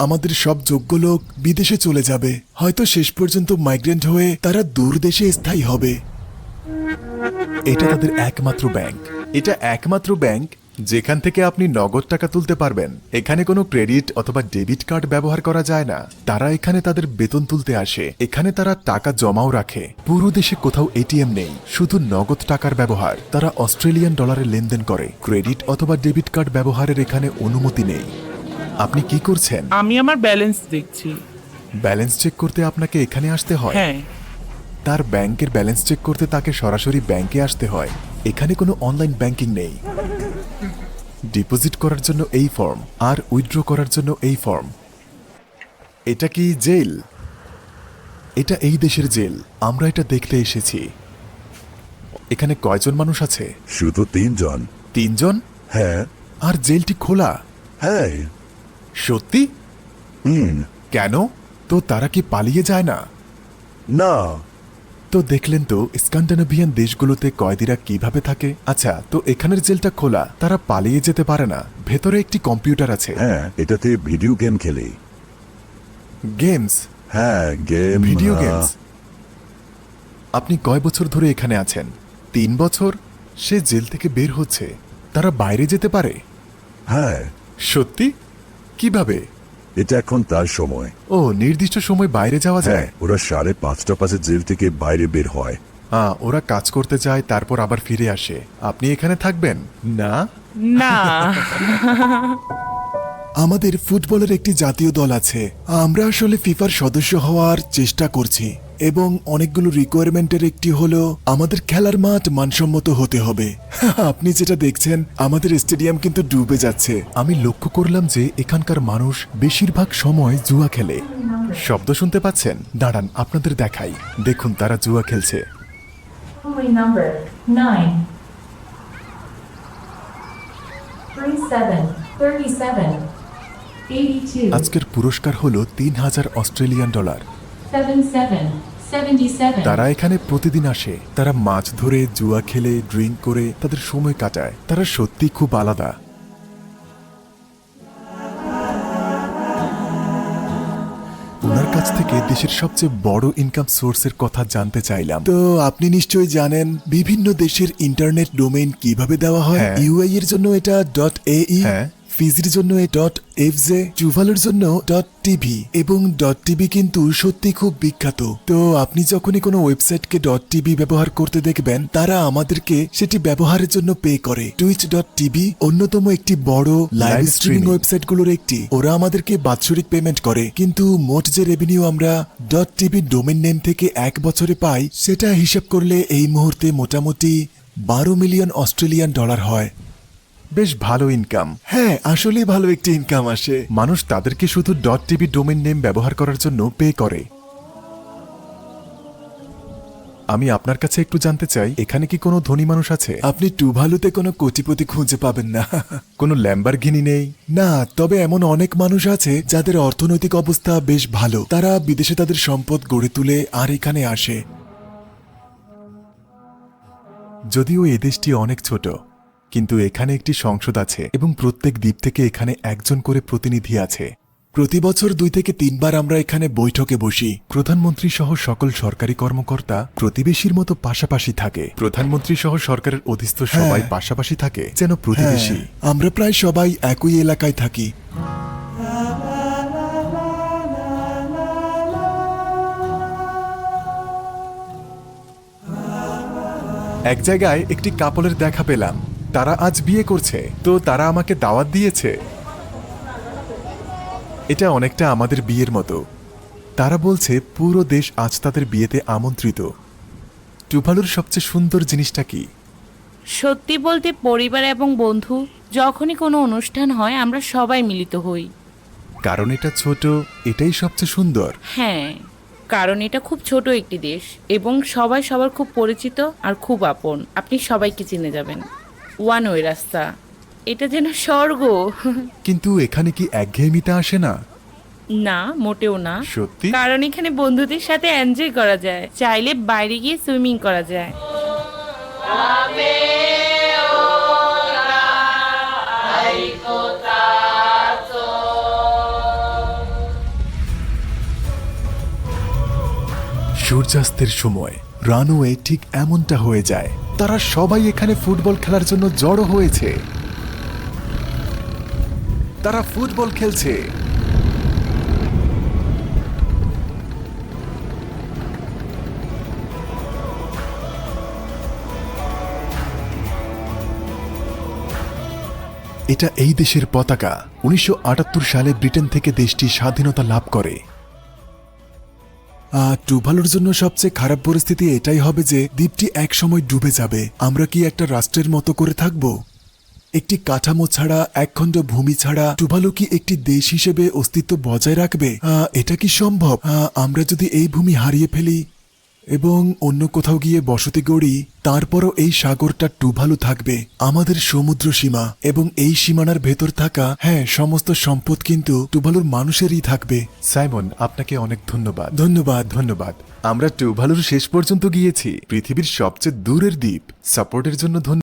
আমাদের সব যোগ্য লোক বিদেশে চলে যাবে। হয়তো শেষ পর্যন্ত মাইগ্রেন্ট হয়ে তারা দূর দেশে স্থায়ী হবে। এটা তাদের একমাত্র ব্যাংক এটা একমাত্র ব্যাংক যেখান থেকে আপনি নগদ টাকা তুলতে পারবেন। এখানে কোনো ক্রেডিট অথবা ডেবিট কার্ড ব্যবহার করা যায় না। তারা এখানে তাদের বেতন তুলতে আসে। এখানে তারা টাকা জমাও রাখে। পুরো দেশে কোথাও এটিএম নেই। শুধু নগদ টাকার ব্যবহার। তারা অস্ট্রেলিয়ান ডলারে লেনদেন করে। ক্রেডিট অথবা ডেবিট কার্ড ব্যবহারের এখানে অনুমতি নেই। আপনি কি করছেন? আমি আমার ব্যালেন্স দেখছি। ব্যালেন্স চেক করতে আপনাকে এখানে আসতে হয়? হ্যাঁ। তার ব্যাংকের ব্যালেন্স চেক করতে তাকে সরাসরি ব্যাংকে আসতে হয়। এখানে কোনো অনলাইন ব্যাংকিং নেই। ডিপোজিট করার জন্য এই ফর্ম আর উইথড্র করার জন্য এই ফর্ম এটা কি জেল? এটা এই দেশের জেল। আমরা এটা দেখতে এসেছি। এখানে কয়জন মানুষ আছে? শুধু তিনজন। তিনজন? হ্যাঁ। আর জেলটি খোলা? হ্যাঁ। সত্যি? হুম। কেন? তো তারা কি পালিয়ে যায় না? না। তো দেখলেন তো স্ক্যান্ডানেভিয়ান দেশগুলোতে কয়েদিরা কীভাবে থাকে? আচ্ছা তো এখানের জেলটা খোলা তারা পালিয়ে যেতে পারে না। ভেতরে একটি কম্পিউটার আছে। হ্যাঁ এটাতে ভিডিও গেম খেলি। গেমস? হ্যাঁ গেম ভিডিও গেমস? আপনি কয় বছর ধরে এখানে আছেন? তিন বছর? সে জেল থেকে বের হচ্ছে। তারা বাইরে যেতে পারে? হ্যাঁ। সত্যি? কীভাবে? এটা এখন তার সময়। ও নির্দিষ্ট সময় বাইরে যাওয়া হ্যাঁ যায় ওরা সাড়ে পাঁচটা পাশে জেল থেকে বাইরে বের হয়। হ্যাঁ ওরা কাজ করতে যায় তারপর আবার ফিরে আসে। আপনি এখানে থাকবেন? না। না। আমাদের ফুটবলের একটি জাতীয় দল আছে। আমরা আসলে ফিফার সদস্য হওয়ার চেষ্টা করছি। এবং অনেকগুলো রিকোয়ারমেন্টের একটি হলো আমাদের খেলার মাঠ মানসম্মত হতে হবে। আপনি যেটা দেখছেন আমাদের স্টেডিয়াম কিন্তু ডুবে যাচ্ছে। আমি লক্ষ্য করলাম যে এখানকার মানুষ বেশিরভাগ সময় জুয়া খেলে। শব্দ শুনতে পাচ্ছেন? দাঁড়ান আপনাদের দেখাই। দেখুন তারা জুয়া খেলছে. আজকের পুরস্কার হলো তিন হাজার অস্ট্রেলিয়ান ডলার। তারা এখানে প্রতিদিন আসে। তারা মাছ ধরে জুয়া খেলে ড্রিঙ্ক করে তাদের সময় কাটায়। তারা সত্যি খুব আলাদা। ওনার কাছ থেকে দেশের সবচেয়ে বড় ইনকাম সোর্সের কথা জানতে চাইলাম। তো আপনি নিশ্চয়ই জানেন বিভিন্ন দেশের ইন্টারনেট ডোমেইন কীভাবে দেওয়া হয়? ইউআই এর জন্য এটা ডট এই ফিজির জন্য এ ডট এফ জে চুভালের জন্য ডট টিভি এবং ডট টিভি কিন্তু সত্যি খুব বিখ্যাত। তো আপনি যখনই কোনো ওয়েবসাইটকে ডট টিভি ব্যবহার করতে দেখবেন তারা আমাদেরকে সেটি ব্যবহারের জন্য পে করে। টুইচ ডট টিভি অন্যতম একটি বড় লাইভ স্ট্রিমিং ওয়েবসাইটগুলোর একটি। ওরা আমাদেরকে বাৎসরিক পেমেন্ট করে। কিন্তু মোট যে রেভিনিউ আমরা ডট টিভি ডোমেন নেম থেকে এক বছরে পাই সেটা হিসাব করলে এই মুহূর্তে মোটামুটি বারো মিলিয়ন অস্ট্রেলিয়ান ডলার হয়। বেশ ভালো ইনকাম হ্যাঁ আসলে ভালো একটি ইনকাম আসে। মানুষ তাদেরকে শুধু. ডট টিভি ডোমেন নেম ব্যবহার করার জন্য পে করে। আমি আপনার কাছে একটু জানতে চাই এখানে কি কোনো ধনী মানুষ আছে? আপনি টুভালুতে কোনো কোটিপতি খুঁজে পাবেন না। কোনো ল্যাম্বারগিনি নেই? না তবে এমন অনেক মানুষ আছে যাদের অর্থনৈতিক অবস্থা বেশ ভালো। তারা বিদেশে তাদের সম্পদ গড়ে তুলে আর এখানে আসে। যদিও এ দেশটি অনেক ছোট। কিন্তু এখানে একটি সংসদ আছে এবং প্রত্যেক দ্বীপ থেকে এখানে একজন করে প্রতিনিধি আছে। প্রতি বছর দুই থেকে তিনবার আমরা এখানে বৈঠকে বসি। প্রধানমন্ত্রী সহ সকল সরকারি কর্মকর্তা প্রতিবেশীর মতো পাশাপাশি থাকে। প্রধানমন্ত্রী সহ সরকারের অধীস্থ সবাই পাশাপাশি থাকে যেন প্রতিবেশী। আমরা প্রায় সবাই একই এলাকায় থাকি। এক জায়গায় একটি কাপলের দেখা পেলাম। তারা আজ বিয়ে করছে। তো তারা আমাকে দাওয়াত দিয়েছে। এটা অনেকটা আমাদের বিয়ের মতো। তারা বলছে পুরো দেশ আজ তাদের বিয়েতে আমন্ত্রিত। টুভালুর সবচেয়ে সুন্দর জিনিসটা কি? সত্যি বলতে পরিবার এবং বন্ধু যখনই কোনো অনুষ্ঠান হয় আমরা সবাই মিলিত হই। কারণ এটা ছোট এটাই সবচেয়ে সুন্দর। হ্যাঁ কারণ এটা খুব ছোট একটি দেশ এবং সবাই সবার খুব পরিচিত আর খুব আপন। আপনি সবাইকে চিনে যাবেন। ওয়ান ওয়ে রাস্তা। এটা যেন স্বর্গ। কিন্তু এখানে কি একঘেয়েমিটা আসে না? না মোটেও না। সত্যি? কারণ এখানে বন্ধুদের সাথে এনজয় করা যায়। চাইলে বাইরে গিয়ে সুইমিং করা যায়। সূর্যাস্তের সময় রানওয়ে ঠিক এমনটা হয়ে যায়। তারা সবাই এখানে ফুটবল খেলার জন্য জড়ো হয়েছে। তারা ফুটবল খেলছে। এটা এই দেশের পতাকা। উনিশশো আটাত্তর সালে ব্রিটেন থেকে দেশটি স্বাধীনতা লাভ করে। টুভালুর জন্য সবচেয়ে খারাপ পরিস্থিতি এটাই হবে যে দ্বীপটি একসময় ডুবে যাবে। আমরা কি একটা রাষ্ট্রের মতো করে থাকব? একটি কাঠামো ছাড়া, একখণ্ড ভূমি ছাড়া টুভালু কি একটি দেশ হিসেবে অস্তিত্ব বজায় রাখবে? এটা কি সম্ভব? আমরা যদি এই ভূমি হারিয়ে ফেলি এবং অন্য কোথাও গিয়ে বসতি গড়ি তারপরও এই সাগরটা টুভালু থাকবে আমাদের সমুদ্র সীমা এবং এই সীমানার ভেতর থাকা হ্যাঁ সমস্ত সম্পদ কিন্তু টুভালুর মানুষেরই থাকবে। সাইমন আপনাকে অনেক ধন্যবাদ। ধন্যবাদ। ধন্যবাদ। আমরা টুভালুর শেষ পর্যন্ত গিয়েছি পৃথিবীর সবচেয়ে দূরের দ্বীপ। সাপোর্টের জন্য ধন্যবাদ।